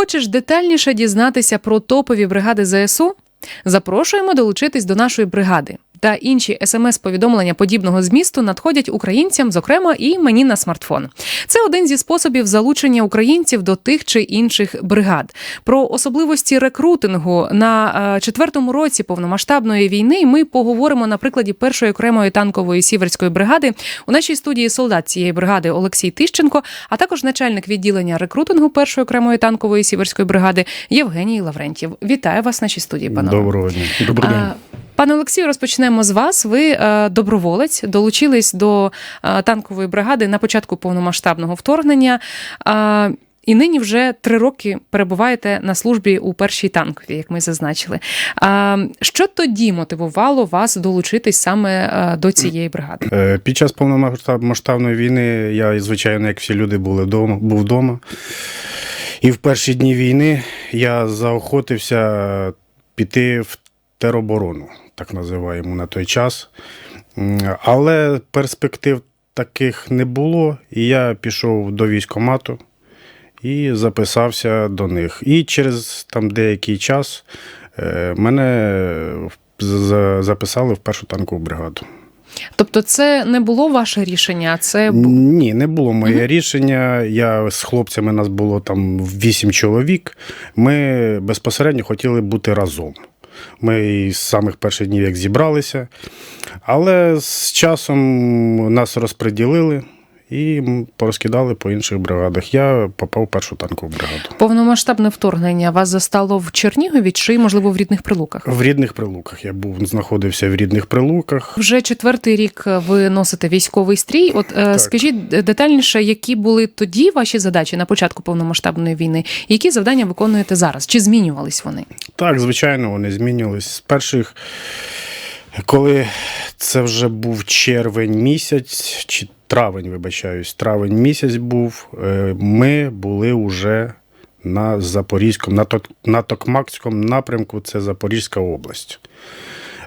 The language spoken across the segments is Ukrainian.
Хочеш детальніше дізнатися про топові бригади ЗСУ? Запрошуємо долучитись до нашої бригади. Та інші смс-повідомлення подібного змісту надходять українцям, зокрема і мені на смартфон. Це один зі способів залучення українців до тих чи інших бригад. Про особливості рекрутингу на е, четвертому році повномасштабної війни ми поговоримо на прикладі першої окремої танкової сіверської бригади. У нашій студії солдат цієї бригади Олексій Тищенко, а також начальник відділення рекрутингу першої окремої танкової сіверської бригади Євгеній Лаврентів. Вітаю вас в нашій студії, панове. Доброго дня. Добрий день. Пане Олексію, розпочнемо з вас. Ви е, доброволець, долучились до е, танкової бригади на початку повномасштабного вторгнення. Е, і нині вже три роки перебуваєте на службі у першій танковій, як ми зазначили. Що тоді мотивувало вас долучитись саме до цієї бригади? Під час повномасштабної війни я, звичайно, як всі люди були вдома, був вдома. І в перші дні війни я заохотився піти в тероборону, так називаємо на той час. Але перспектив таких не було, і я пішов до військкомату і записався до них. І через там деякий час е, мене записали в першу танкову бригаду. Тобто, це не було ваше рішення, це Ні, не було моє рішення. Я з хлопцями нас було там вісім чоловік. Ми безпосередньо хотіли бути разом. Ми з самих перших днів як зібралися, але з часом нас розподілили і порозкидали по інших бригадах. Я попав в першу танкову бригаду. повномасштабне вторгнення вас застало в Чернігові чи, можливо, в рідних прилуках? В рідних прилуках я був, знаходився в рідних прилуках. Вже четвертий рік ви носите військовий стрій. От е, скажіть детальніше, які були тоді ваші задачі на початку повномасштабної війни, які завдання виконуєте зараз? Чи змінювались вони? Так, звичайно, вони змінювались. З перших, коли це вже був червень місяць, чи травень, вибачаюсь, травень місяць був, е, ми були вже на Запорізькому, на, на Токмакському напрямку, це Запорізька область.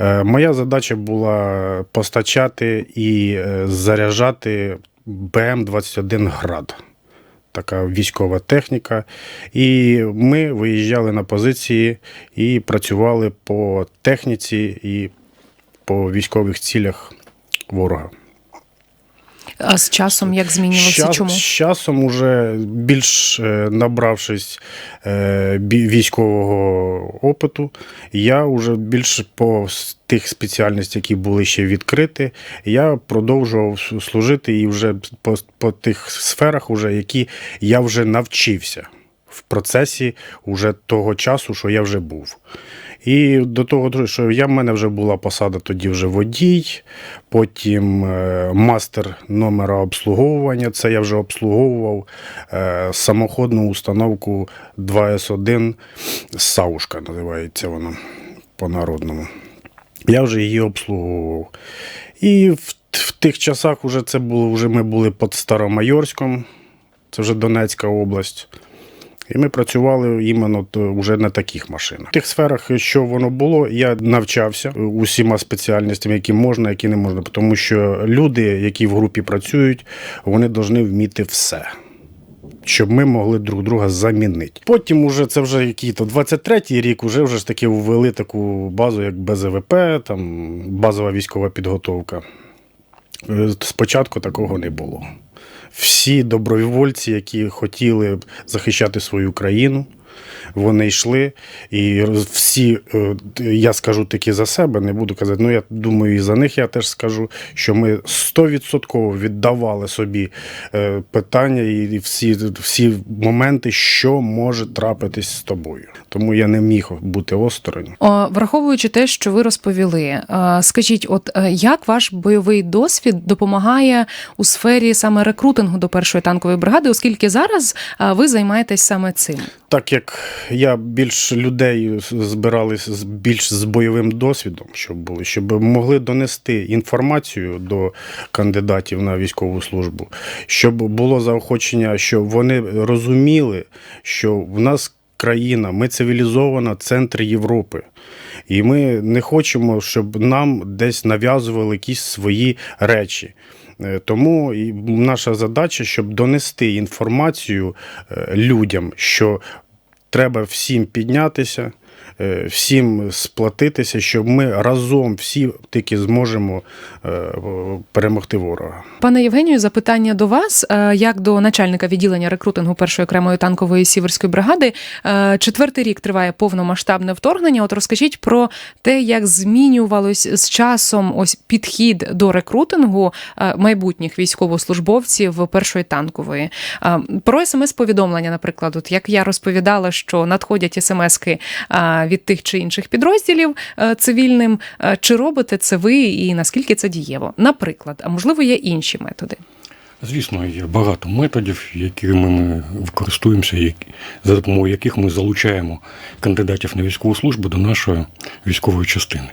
Е, Моя задача була постачати і е, заряджати БМ-21 град. Така військова техніка. І ми виїжджали на позиції і працювали по техніці і по військових цілях ворога. А з часом як змінювалося? Щас- Чому? З часом, уже більш е, набравшись е, військового опиту, я вже більш по тих спеціальностей, які були ще відкриті, я продовжував служити і вже по, по тих сферах, уже, які я вже навчився в процесі уже того часу, що я вже був. І до того, що я в мене вже була посада тоді вже водій, потім е, мастер номера обслуговування. Це я вже обслуговував е, самоходну установку 2С1 Саушка, називається вона по-народному. Я вже її обслуговував. І в, в тих часах вже це було, вже ми були під Старомайорськом, це вже Донецька область. І ми працювали іменно вже на таких машинах. В тих сферах, що воно було, я навчався усіма спеціальностями, які можна, які не можна. Тому що люди, які в групі працюють, вони повинні вміти все. Щоб ми могли друг друга замінити. Потім, уже це вже який-то 23-й рік, уже вже ж таки ввели таку базу, як БЗВП, там базова військова підготовка. Е, Спочатку такого не було. Всі добровольці, які хотіли захищати свою країну, вони йшли. І всі, е, я скажу таки за себе, не буду казати, ну я думаю, і за них я теж скажу, що ми 100% віддавали собі е, питання і всі, всі моменти, що може трапитись з тобою. Тому я не міг бути осторонь. Враховуючи те, що ви розповіли, е, скажіть, от як ваш бойовий досвід допомагає у сфері саме рекрутингу до першої танкової бригади, оскільки зараз ви займаєтесь саме цим? Так як я більш людей збирали з більш з бойовим досвідом, щоб були, щоб могли донести інформацію до кандидатів на військову службу, щоб було заохочення, щоб вони розуміли, що в нас країна, ми цивілізована центр Європи. І ми не хочемо, щоб нам десь нав'язували якісь свої речі. Е, Тому наша задача, щоб донести інформацію е, людям, що треба всім піднятися, всім сплатитися, щоб ми разом всі тільки зможемо е, перемогти ворога. Пане Євгенію, запитання до вас, е, як до начальника відділення рекрутингу першої окремої танкової сіверської бригади. Е, Четвертий рік триває повномасштабне вторгнення. От розкажіть про те, як змінювалось з часом ось підхід до рекрутингу е, майбутніх військовослужбовців першої танкової. Е, Про смс-повідомлення, наприклад, от як я розповідала, що надходять смски е, від тих чи інших підрозділів е, цивільним. Е, Чи робите це ви і наскільки це дієво? Наприклад, а можливо, є інші методи. Звісно, є багато методів, якими ми використовуємося, за допомогою яких ми залучаємо кандидатів на військову службу до нашої військової частини.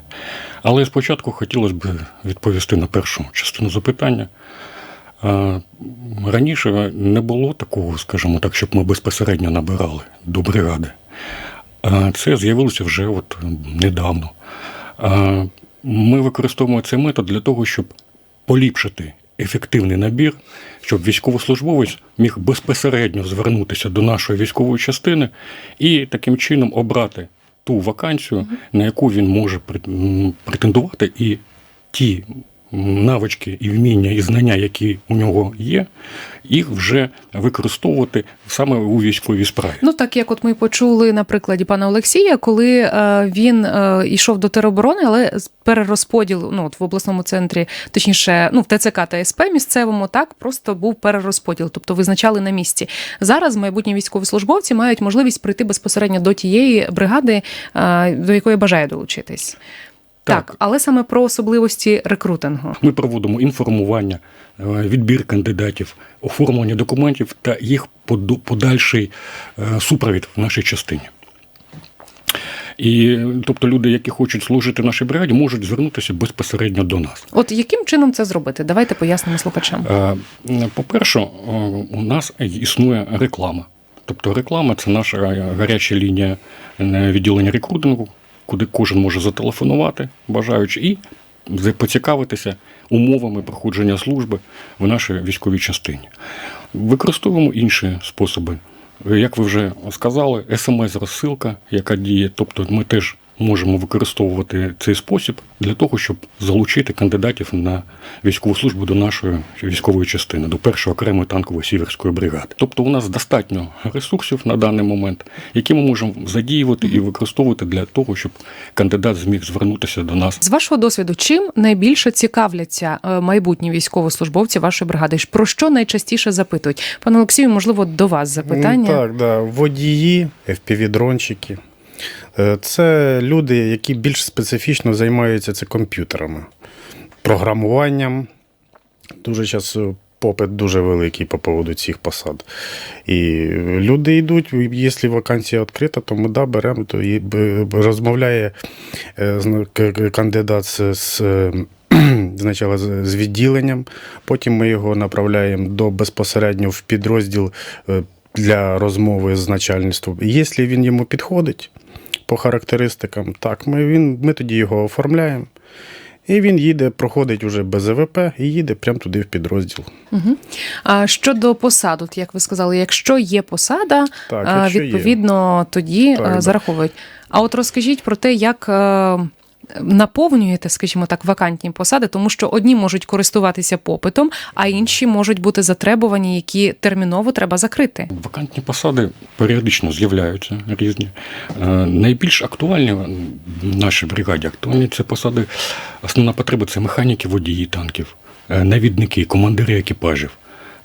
Але спочатку хотілося б відповісти на першу частину запитання. Раніше не було такого, скажімо так, щоб ми безпосередньо набирали до бригади. Це з'явилося вже от недавно. Ми використовуємо цей метод для того, щоб поліпшити ефективний набір, щоб військовослужбовець міг безпосередньо звернутися до нашої військової частини і таким чином обрати ту вакансію, на яку він може пре- претендувати, і ті навички і вміння і знання, які у нього є, їх вже використовувати саме у військовій справі. Ну так як от ми почули на прикладі пана Олексія, коли е, він е, йшов до тероборони, але з перерозподіл ну от в обласному центрі, точніше, ну в ТЦК та СП місцевому, так просто був перерозподіл, тобто визначали на місці. Зараз майбутні військовослужбовці мають можливість прийти безпосередньо до тієї бригади, е, до якої бажає долучитись. Так. Так. але саме про особливості рекрутингу. Ми проводимо інформування, е, відбір кандидатів, оформлення документів та їх подальший е, супровід в нашій частині. І тобто люди, які хочуть служити в нашій бригаді, можуть звернутися безпосередньо до нас. От яким чином це зробити? Давайте пояснимо слухачам. Е, По-перше, у нас існує реклама. Тобто реклама це наша гаряча лінія відділення рекрутингу, куди кожен може зателефонувати, бажаючи, і поцікавитися умовами проходження служби в нашій військовій частині. Використовуємо інші способи. Як ви вже сказали, смс-розсилка, яка діє, тобто ми теж можемо використовувати цей спосіб для того, щоб залучити кандидатів на військову службу до нашої військової частини, до першої окремої танкової сіверської бригади. Тобто у нас достатньо ресурсів на даний момент, які ми можемо задіювати і використовувати для того, щоб кандидат зміг звернутися до нас З вашого досвіду, чим найбільше цікавляться е, майбутні військовослужбовці вашої бригади? Про що найчастіше запитують? Пане Олексію, можливо, до вас запитання. Ну, Так, да. водії, FPV-дрончики. Е, Це люди, які більш специфічно займаються це комп'ютерами, програмуванням. Дуже зараз попит дуже великий по поводу цих посад. І люди йдуть, якщо вакансія відкрита, то ми да, беремо, то і розмовляє е, к- кандидат з, з, е, з відділенням, потім ми його направляємо до безпосередньо в підрозділ е, для розмови з начальництвом. Якщо він йому підходить по характеристикам, так, ми, він, ми тоді його оформляємо. І він їде, проходить уже без ВП і їде прямо туди в підрозділ. Угу. А щодо посад, от як ви сказали, якщо є посада, Так, якщо відповідно є. тоді Так, зараховують. А от розкажіть про те, як. Наповнюєте, скажімо так, вакантні посади, тому що одні можуть користуватися попитом, а інші можуть бути затребувані, які терміново треба закрити. Вакантні посади періодично з'являються різні. Е, Найбільш актуальні в нашій бригаді актуальні це посади. Основна потреба це механіки, водії танків, е, навідники, командири екіпажів,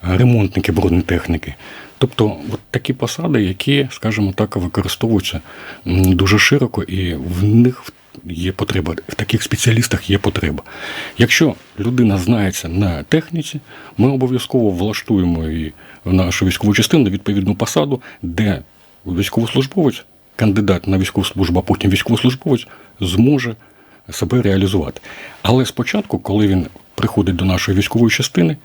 е, ремонтники бронетехніки. Тобто от такі посади, які, скажімо так, використовуються дуже широко, і в них є потреба. В таких спеціалістах є потреба. Якщо людина знається на техніці, ми обов'язково влаштуємо її в нашу військову частину на відповідну посаду, де військовослужбовець, кандидат на військову службу, а потім військовослужбовець зможе себе реалізувати. Але спочатку, коли він приходить до нашої військової частини,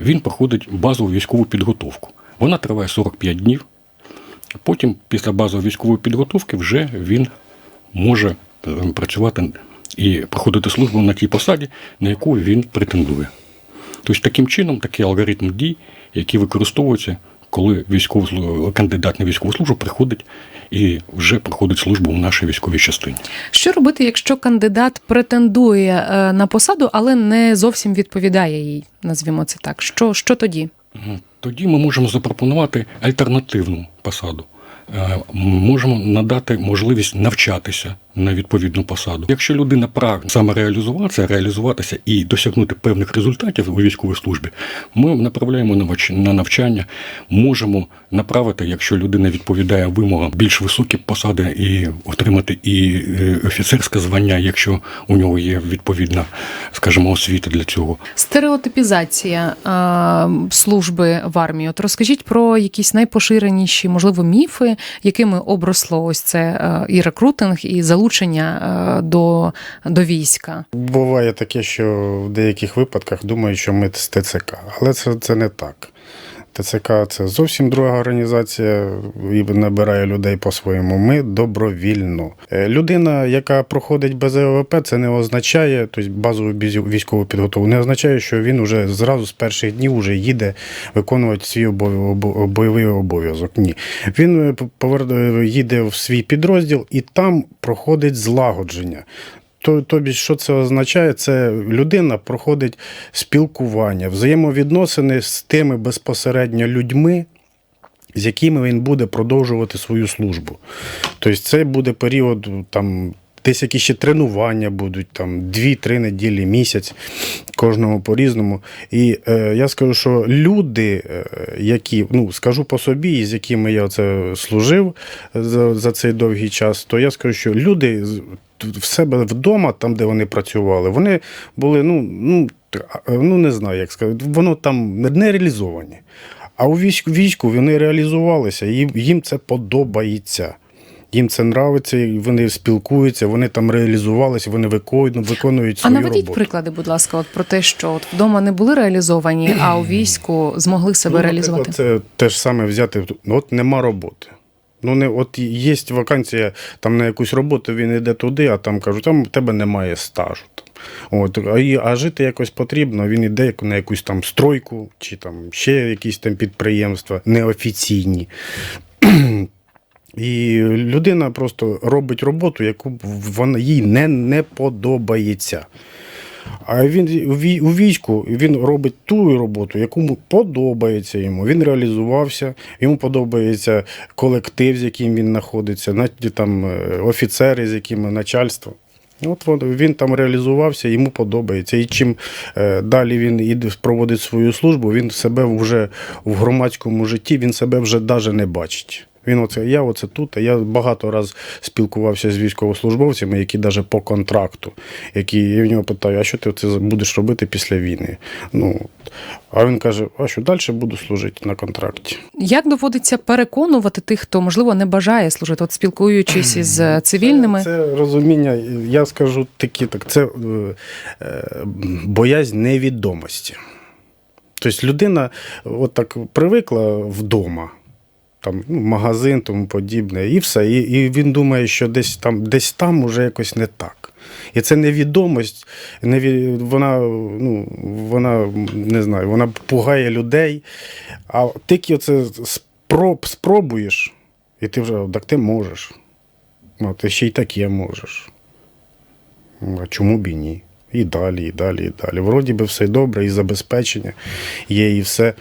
він проходить базову військову підготовку. Вона триває 45 днів. Потім, після базової військової підготовки, вже він може працювати і проходити службу на тій посаді, на яку він претендує. Тобто, таким чином, такий алгоритм дій, який використовується коли військову кандидат на військову службу приходить і вже проходить службу в нашій військовій частині. Що робити, якщо кандидат претендує е, на посаду, але не зовсім відповідає їй? Назвімо це так. Що, що тоді? Тоді ми можемо запропонувати альтернативну посаду. Е, Можемо надати можливість навчатися на відповідну посаду. Якщо людина прагне самореалізуватися, реалізуватися і досягнути певних результатів у військовій службі, ми направляємо на навч- на навчання, можемо направити, якщо людина відповідає вимогам, більш високі посади і отримати і е, офіцерське звання, якщо у нього є відповідна, скажімо, освіта для цього. Стереотипізація е, служби в армії. От розкажіть про якісь найпоширеніші, можливо, міфи, якими обросло ось це е, і рекрутинг, і залучення е, до, до війська. Буває таке, що в деяких випадках думають, що ми з ТЦК, але це, це не так. ТЦК це зовсім друга організація і набирає людей по-своєму. Ми добровільно. Е, Людина, яка проходить без ЕВП, це не означає, тобто базову військову підготовку, не означає, що він уже зразу з перших днів вже їде виконувати свій бойовий обов'язок. Ні. Він е, повер- їде в свій підрозділ і там проходить злагодження. То, тобі, що це означає? Це людина проходить спілкування, взаємовідносини з тими безпосередньо людьми, з якими він буде продовжувати свою службу. Тобто це буде період там. Десь якісь ще тренування будуть, там 2-3 неділі, місяць, кожному по-різному. І е, я скажу, що люди, е, які, ну скажу по собі, з якими я це служив за, за цей довгий час, то я скажу, що люди в себе вдома, там, де вони працювали, вони були, ну, ну, ну не знаю, як сказати, воно там не реалізовані. А у війську, війську вони реалізувалися, і їм це подобається. Їм це нравиться, вони спілкуються, вони там реалізувалися, вони виконують, виконують А наведіть роботу. приклади, будь ласка, от про те, що от вдома не були реалізовані, а у війську змогли себе Ну, реалізувати. Це те ж саме взяти. От нема роботи. Ну, не, от є вакансія там на якусь роботу, він йде туди, а там кажуть, там в тебе немає стажу. От, а, а жити якось потрібно, він йде на якусь там стройку, чи там ще якісь там підприємства неофіційні. І людина просто робить роботу, яку вона їй не, не подобається. А він у війську він робить ту роботу, яку подобається йому. Він реалізувався, йому подобається колектив, з яким він знаходиться, на- там е, офіцери, з якими начальство. От він там реалізувався, йому подобається. І чим е, далі він іде проводить свою службу, він себе вже в громадському житті, він себе вже навіть не бачить. Він оце, я оце тут, а я багато раз спілкувався з військовослужбовцями, які навіть по контракту, які я в нього питаю, а що ти це будеш робити після війни? Ну, а він каже, а що далі буду служити на контракті. Як доводиться переконувати тих, хто можливо не бажає служити, от спілкуючись із цивільними? Це, це розуміння, я скажу такі, так, це е, е, боязнь невідомості. Тобто людина от так привикла вдома, там, ну, магазин, тому подібне, і все. І, і він думає, що десь там, десь там уже якось не так. І це невідомість, неві... вона, ну, вона не знаю, вона пугає людей. А тільки оце спроб, спробуєш, і ти вже так ти можеш. Ну, ти ще й таке можеш. Ну, А чому б і ні? І далі, і далі, і далі. Вроді би все добре, і забезпечення є, і все.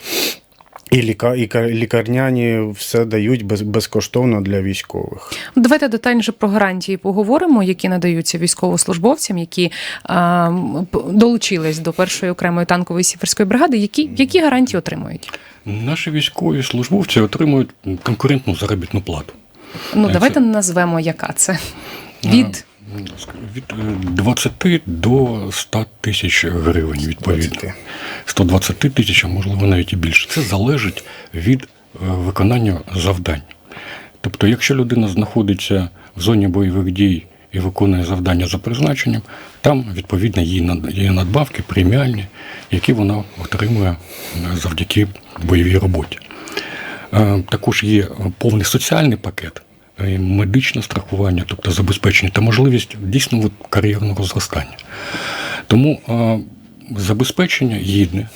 І, ліка, і ка- лікарняні все дають без, безкоштовно для військових. Давайте детальніше про гарантії поговоримо, які надаються військовослужбовцям, які п- долучились до першої окремої танкової сіверської бригади. Які, які гарантії отримують? Наші військові службовці отримують конкурентну заробітну плату. Ну Це- давайте назвемо, яка це від Від е, 20 до 100 тисяч гривень, відповідно. 20. 120 тисяч, а можливо навіть і більше. Це залежить від е, виконання завдань. Тобто, якщо людина знаходиться в зоні бойових дій і виконує завдання за призначенням, там відповідно є надбавки, преміальні, які вона отримує е, завдяки бойовій роботі. Е, Також є повний соціальний пакет, е, медичне страхування, тобто забезпечення та можливість дійсно кар'єрного зростання. Тому е, забезпечення гідне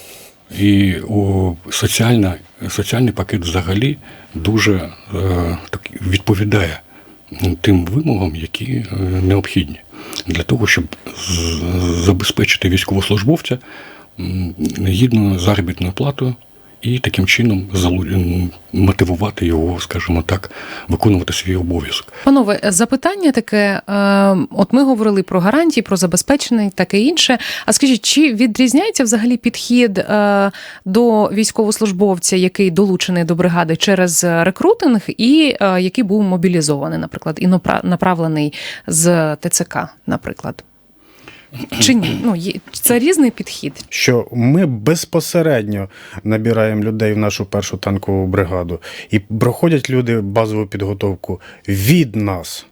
І о, соціальна, соціальний пакет взагалі дуже е, так, відповідає тим вимогам, які е, необхідні для того, щоб забезпечити військовослужбовця гідною заробітною платою і таким чином мотивувати його, скажімо так, виконувати свій обов'язок. Панове, запитання таке: е, от ми говорили про гарантії, про забезпечене і таке інше. А скажіть, чи відрізняється взагалі підхід е, до військовослужбовця, який долучений до бригади через рекрутинг, і е, який був мобілізований, наприклад, і направлений з ТЦК, наприклад? Чи ні? Ну, це різний підхід. що ми безпосередньо набираємо людей в нашу першу танкову бригаду, і проходять люди базову підготовку від нас.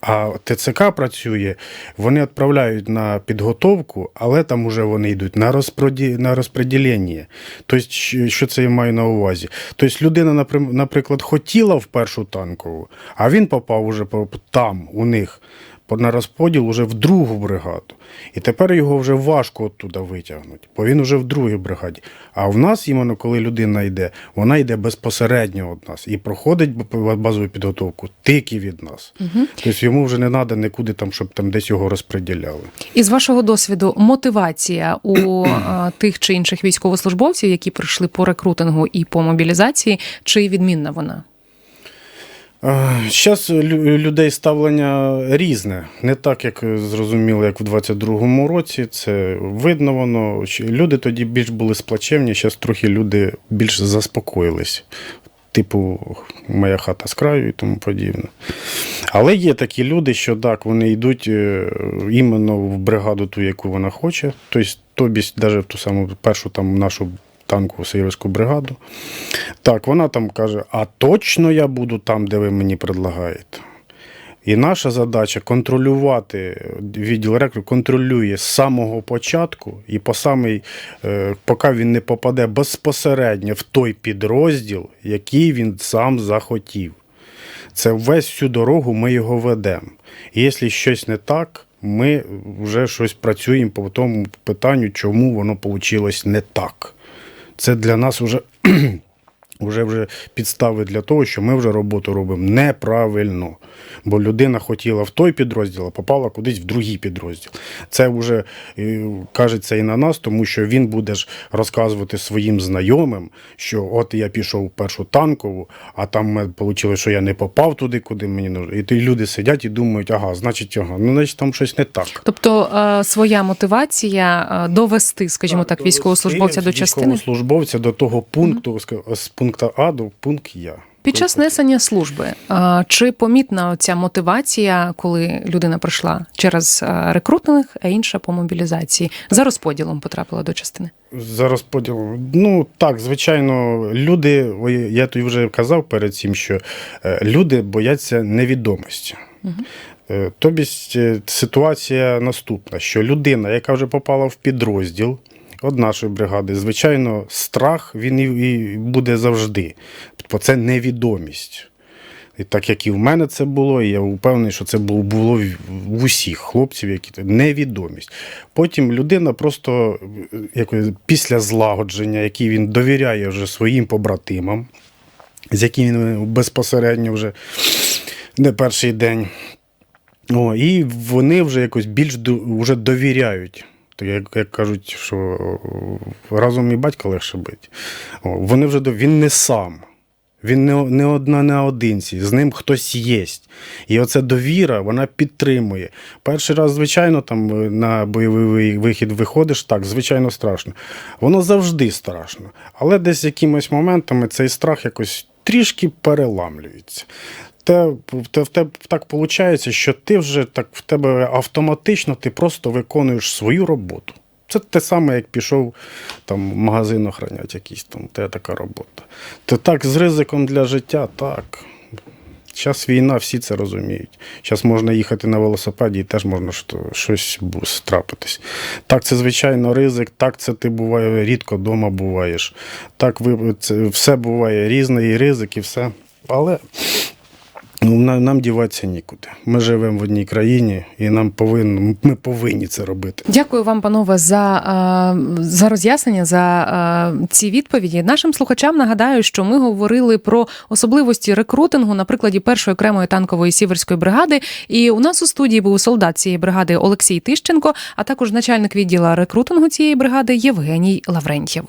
А ТЦК працює, вони відправляють на підготовку, але там уже вони йдуть на, розпроді... на розподілення. Тобто, що це я маю на увазі? Тобто людина, наприклад, хотіла в першу танкову, а він попав уже там, у них, на розподіл уже в другу бригаду. І тепер його вже важко оттуда витягнути, бо він вже в другій бригаді. А в нас, іменно коли людина йде, вона йде безпосередньо від нас і проходить базову підготовку тільки від нас. Тобто йому вже не треба нікуди там, щоб там десь його розподіляли. І з вашого досвіду, мотивація у е, тих чи інших військовослужбовців, які прийшли по рекрутингу і по мобілізації, чи відмінна вона? Зараз людей ставлення різне, не так, як е, зрозуміло, як в 22-му році. Це видно воно. Люди тоді більш були сплачевні, зараз трохи люди більш заспокоїлись. Типу, моя хата з краю і тому подібне. Але є такі люди, що так, вони йдуть е, іменно в бригаду ту, яку вона хоче. Тобто, навіть в ту саму першу там нашу танкову северську бригаду. Так, вона там каже: а точно я буду там, де ви мені предлагаєте. І наша задача контролювати відділ рекруту контролює з самого початку і по самий, е, поки він не попаде безпосередньо в той підрозділ, який він сам захотів. Це весь всю дорогу ми його ведемо. І якщо щось не так, ми вже щось працюємо по тому питанню, чому воно вийшло не так. Це для нас вже, вже, вже підстави для того, що ми вже роботу робимо неправильно. Бо людина хотіла в той підрозділ, а попала кудись в другий підрозділ. Це вже е, кажеться і на нас, тому що він буде ж розказувати своїм знайомим, що от я пішов в першу танкову, а там вийшло, що я не попав туди, куди мені нужно. І ті люди сидять і думають, ага, значить, ага, ну значить там щось не так. Тобто е, своя мотивація е, довести, скажімо так, військовослужбовця до частини Військовослужбовця до того пункту, з пункту А до пункту Я. під час несення служби. Чи помітна ця мотивація, коли людина прийшла через рекрутинг, а інша по мобілізації за розподілом потрапила до частини? За розподілом. Ну так, звичайно, люди, я тобі вже казав перед цим, що е, люди бояться невідомості. Е, Тобі е, ситуація наступна: що людина, яка вже попала в підрозділ від нашої бригади, звичайно, страх він і, буде завжди. Бо це невідомість. І так як і в мене це було, і я впевнений, що це було, в- усіх хлопців, які невідомість. Потім людина просто е, після злагодження, який він довіряє вже своїм побратимам, з яким він безпосередньо вже не перший день. О, і вони вже якось більш вже довіряють. Як, як кажуть, що разом і батька легше бити. Вони вже він не сам. Він не, не одна наодинці, з ним хтось є. І оця довіра, вона підтримує. Перший раз, звичайно, там е, на бойовий вихід виходиш, так, звичайно, страшно. Воно завжди страшно. Але десь якимось моментами цей страх якось трішки переламлюється. Те, те, в так виходить, що ти вже так в тебе автоматично ти просто виконуєш свою роботу. Це те саме, як пішов там магазин охранять якийсь там, те така робота. То так, з ризиком для життя, так. Зараз війна, всі це розуміють. Зараз можна їхати на велосипеді і теж можна щось трапитись. Так, це звичайно ризик, так це ти буває рідко вдома буваєш. Так, ви, це, все буває різне, і ризик, і все. Але Ну, нам, нам діватися нікуди. Ми живемо в одній країні, і нам повинно, ми повинні це робити. Дякую вам, панове, за, за роз'яснення, за ці відповіді. Нашим слухачам нагадаю, що ми говорили про особливості рекрутингу на прикладі першої окремої танкової сіверської бригади. І у нас у студії був солдат цієї бригади Олексій Тищенко, а також начальник відділу рекрутингу цієї бригади Євгеній Лаврентьєв.